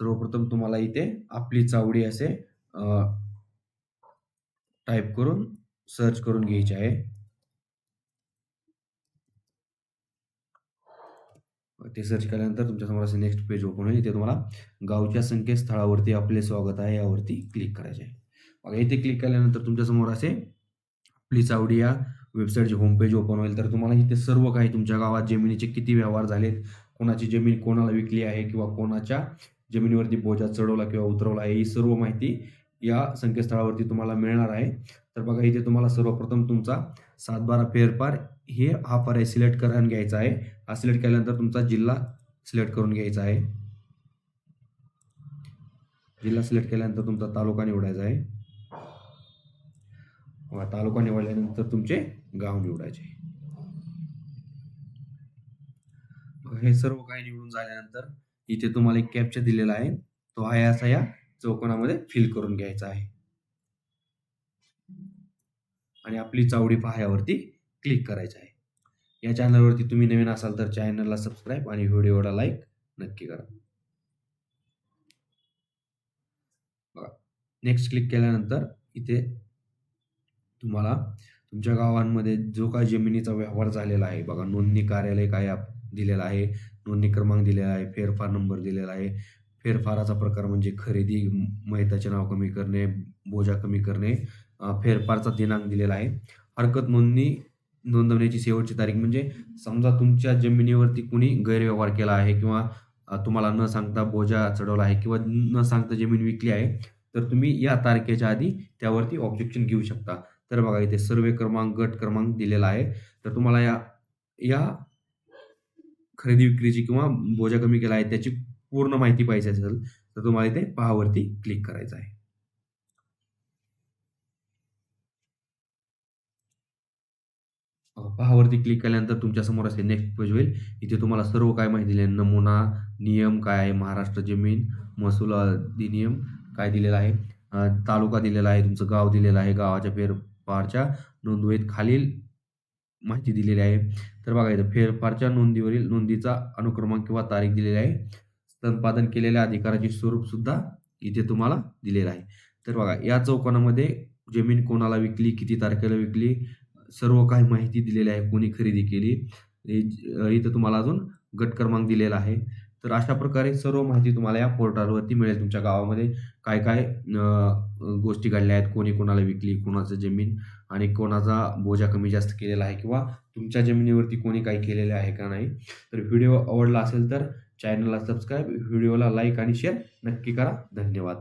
सर्वप्रथम तुम्हाला इथे आपली चावडी असे टाईप करून सर्च करून घ्यायचे आहे. ते सर्च केल्यानंतर तुमच्यासमोर असे नेक्स्ट पेज ओपन होईल. इथे तुम्हाला गावच्या संकेतस्थळावरती आपले स्वागत आहे यावरती क्लिक करायचे आहे. इथे क्लिक केल्यानंतर तुमच्यासमोर असे आपली चावडी या वेबसाईटचे होम पेज ओपन होईल. तर तुम्हाला इथे सर्व काही तुमच्या गावात जमिनीचे किती व्यवहार झालेत कोणाची जमीन कोणाला विकली आहे किंवा कोणाच्या जमिनीवरती बोजा चढवला किंवा उतरवला आहे ही सर्व माहिती या संकेतस्थळावरती तुम्हाला मिळणार आहे. तर बघा इथे तुम्हाला सर्वप्रथम तुमचा सातबारा फेरफार हे हा पर्याय सिलेक्ट करून घ्यायचा आहे. हा सिलेक्ट केल्यानंतर तुमचा जिल्हा सिलेक्ट करून घ्यायचा आहे. जिल्हा सिलेक्ट केल्यानंतर तुमचा तालुका निवडायचा आहे. तालुका निवडल्यानंतर तुमचे गाव निवडायचे. हे सर्व काही निवडून झाल्यानंतर इथे तुम्हाला एक कॅप्चा दिलेला आहे. तो आहे असा या चौकोनामध्ये फिल करून घ्यायचा आहे. आणि आपली चावडी पहायावरती क्लिक करायचं आहे. या चॅनलवरती तुम्ही नवीन असाल तर चॅनलला सबस्क्राईब आणि व्हिडिओला लाईक नक्की करा. बघा नेक्स्ट क्लिक केल्यानंतर इथे तुम्हाला तुमच्या गावांमध्ये जो काही जमिनीचा व्यवहार झालेला आहे. बघा नोंदणी कार्यालय काय दिलेला दिलेलं आहे. नोंदणी क्रमांक दिलेला आहे फेरफार नंबर दिलेला आहे. फेरफाराचा प्रकार म्हणजे खरेदी म- मैताचे नाव कमी करणे बोजा कमी करणे फेरफारचा दिनांक दिलेला आहे. हरकत नोंदणी नोंदवण्याची शेवटची तारीख म्हणजे समजा तुमच्या जमिनीवरती कुणी गैरव्यवहार केला आहे किंवा तुम्हाला न सांगता बोजा चढवला आहे किंवा न सांगता जमीन विकली आहे तर तुम्ही या तारखेच्या आधी त्यावरती ऑब्जेक्शन घेऊ शकता. तर बघा इथे सर्वे क्रमांक गट क्रमांक दिलेला आहे. तर तुम्हाला या या खरेदी विक्रीची किंवा बोजा कमी केला आहे त्याची पूर्ण माहिती पाहिजे असेल तर तुम्हाला इथे पहावरती क्लिक करायचं आहे. पहावरती क्लिक केल्यानंतर तुमच्यासमोर असे नेक्स्ट पेज होईल. इथे तुम्हाला सर्व काय माहिती दिली आहे. नमुना नियम काय आहे महाराष्ट्र जमीन महसूल अधिनियम काय दिलेला आहे. तालुका दिलेला आहे तुमचं गाव दिलेलं आहे गावाच्या फेरफारच्या नोंदवहीत खालील माहिती दिलेली आहे. तर बघा इथं फेरफारच्या नोंदीवरील नोंदीचा अनुक्रमांक किंवा तारीख दिलेली आहे. संपादन केलेल्या अधिकाराचे स्वरूप सुद्धा इथे तुम्हाला दिलेलं आहे. तर बघा या चौकोनामध्ये जमीन कोणाला विकली किती तारखेला विकली सर्व काही माहिती दिलेली आहे. कोणी खरेदी केली इथं तुम्हाला अजून गट क्रमांक दिलेला आहे. तर अशा प्रकारे सर्व माहिती तुम्हाला या पोर्टलवरती मिळेल. तुमच्या गावामध्ये काय काय गोष्टी घडल्या आहेत कोणी कोणाला विकली कोणाचं जमीन आणि कोणाचा बोजा कमी जास्त केलेला आहे किंवा तुमच्या जमिनीवरती कोणी काही केलेले आहे का नाही. तर व्हिडिओ आवडला असेल तर चॅनलला सबस्क्राईब व्हिडिओला लाईक आणि शेअर नक्की करा. धन्यवाद.